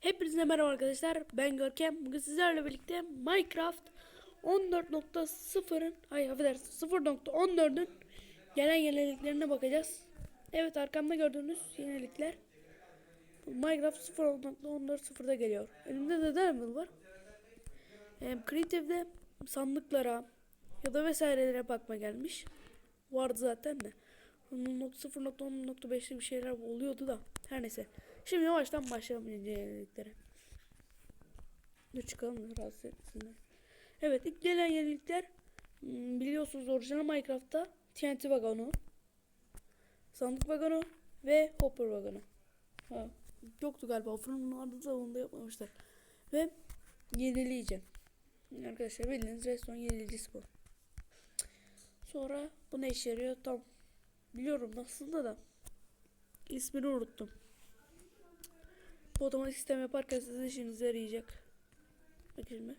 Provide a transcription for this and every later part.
Hepinize merhaba arkadaşlar. Ben Görkem. Bugün sizlerle birlikte Minecraft 14.0'ın ay affedersin 0.14'ün gelen yeniliklerine bakacağız. Evet arkamda gördüğünüz yenilikler Minecraft 0.14.0'da geliyor. Elimde de Diamond var. Hem Creative'de sandıklara ya da vesairelere bakma gelmiş. Vardı zaten de. Onun 0.10.5'te bir şeyler oluyordu da. Her neyse. Şimdi yavaştan başlayalım yeniliklere. Dur çıkalım rahatsız etsinler. Evet ilk gelen yenilikler hmm, biliyorsunuz orijinal Minecraft'ta TNT vagonu, sandık vagonu ve hopper vagonu. Ha, yoktu galiba. Fırının vardı da onu da yapmamışlar. Ve yenileyeceğim. Arkadaşlar bildiğiniz restoran yenileyicisi bu. Sonra bu ne işe yarıyor? Tam biliyorum aslında da ismini unuttum. Bu sistem yaparken sizin işinize yarayacak. Bak şimdi.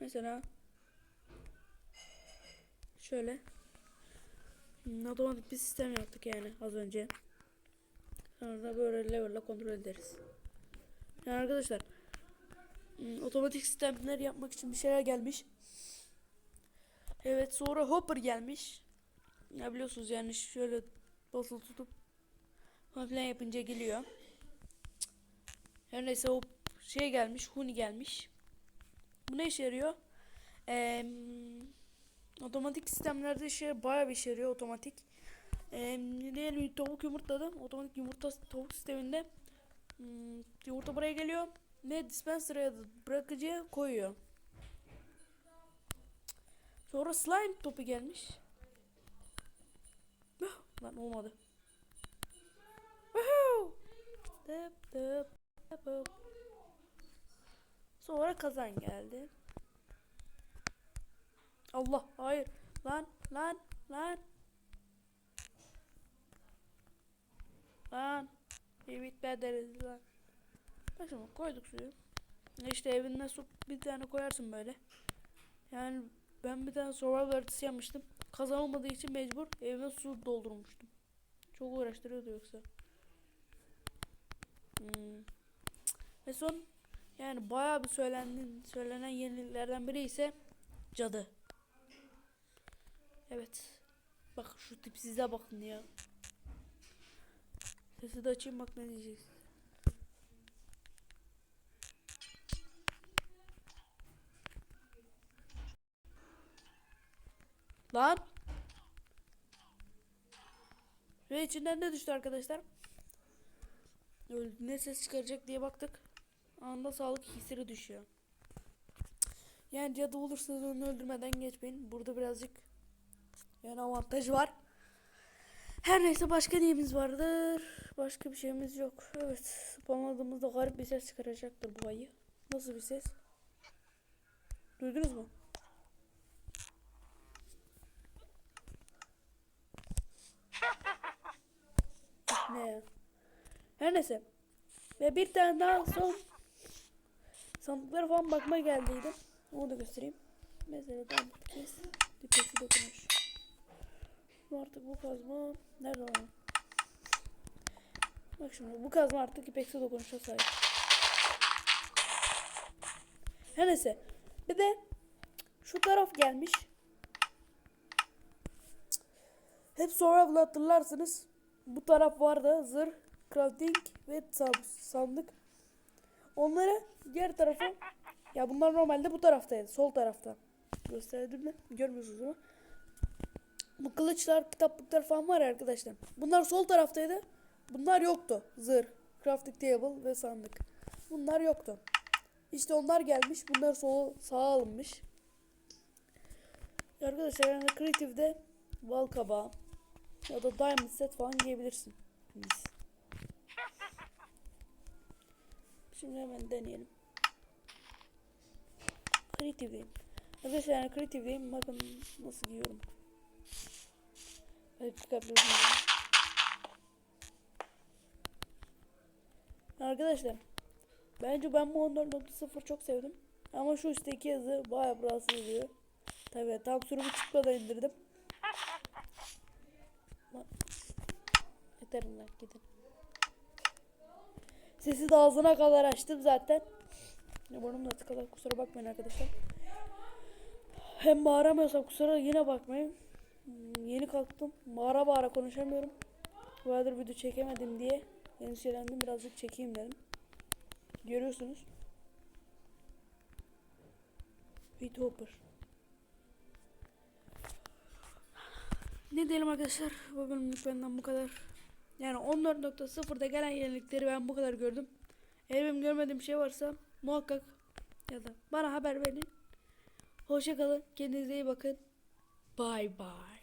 Mesela şöyle hmm, otomatik bir sistem yaptık yani az önce. Sonra da böyle level'la kontrol ederiz. Yani arkadaşlar hmm, otomatik sistemler yapmak için bir şeyler gelmiş. Evet sonra hopper gelmiş. Ya biliyorsunuz yani şöyle basılı tutup falan yapınca geliyor. Her neyse o şey gelmiş, huni gelmiş. Bu ne işe yarıyor? Ee, otomatik sistemlerde şey bayağı bir işe yarıyor otomatik. Ee, diyelim tavuk yumurtladım. Otomatik yumurta tavuk sisteminde hmm, yumurta buraya geliyor. Ne dispenser'a ya da bırakıcıya koyuyor. Sonra slime topu gelmiş. Lan olmadı. Dıp dıp dıp. Sonra kazan geldi. Allah hayır. Lan lan lan. Lan. Bir bitme deriz lan. Bak şimdi koyduk suyu. İşte evinde su bir tane koyarsın böyle. Yani ben bir tane survival haritası yapmıştım. Kazan olmadığı için mecbur evime su doldurmuştum. Çok uğraştırıyordu yoksa. Hmm. Ve son yani bayağı bir söylenen, söylenen yeniliklerden biri ise cadı. Evet. Bak şu tipsize bakın ya. Sesi de açayım bak ne diyeceksin. Lan. Ve içinden ne düştü arkadaşlar? Ne ses çıkaracak diye baktık. Anda sağlık hisleri düşüyor. Yani cadı olursanız onu öldürmeden geçmeyin. Burada birazcık yani avantaj var. Her neyse başka neyimiz vardır? Başka bir şeyimiz yok. Evet. Spamladığımızda garip bir ses çıkaracaktır bu ayı. Nasıl bir ses? Duydunuz mu? Ne ya? Her neyse. Ve bir tane daha son sandıklara falan bakmaya geldiydim. Onu da göstereyim. Mesela ben kes dipesi dokunuş. Artık bu kazma nerede lan? Bak şimdi bu kazma artık ipeksi dokunuşa sahip. Her neyse. Bir de şu taraf gelmiş. Hep sonra hatırlarsınız. Bu taraf vardı. Zırh, crafting ve sandık. Onları diğer tarafa ya bunlar normalde bu taraftaydı. Sol tarafta. Gösterdim mi? Görmüyorsunuz ama. Bu kılıçlar, kitaplıklar falan var arkadaşlar. Bunlar sol taraftaydı. Bunlar yoktu. Zırh, crafting table ve sandık. Bunlar yoktu. İşte onlar gelmiş. Bunlar sol sağa alınmış. Arkadaşlar yani Creative'de bal kabağı ya da diamond set falan giyebilirsin. Biz. Şimdi hemen deneyelim. Creative'deyim. Arkadaşlar yani Creative'deyim. Bakın nasıl giyiyorum. Evet çıkartıyorum. Arkadaşlar bence ben bu 14.0 çok sevdim. Ama şu üstteki yazı bayağı rahatsız ediyor. Tabii tam sürümü çıkmadan indirdim. Yeter lan gidin. Sesi de ağzına kadar açtım zaten. Burnum da tıkalı kusura bakmayın arkadaşlar. Hem bağıramıyorsam kusura yine bakmayın. Hmm, Yeni kalktım. Bağıra bağıra konuşamıyorum. Arada video çekemedim diye endişelendim. Birazcık çekeyim dedim. Görüyorsunuz. Pete Hopper. Ne diyelim arkadaşlar? Bu bölümlük benden bu kadar. Yani 14.0'da gelen yenilikleri ben bu kadar gördüm. Eğer benim görmediğim şey varsa muhakkak ya da bana haber verin. Hoşça kalın. Kendinize iyi bakın. Bye bye.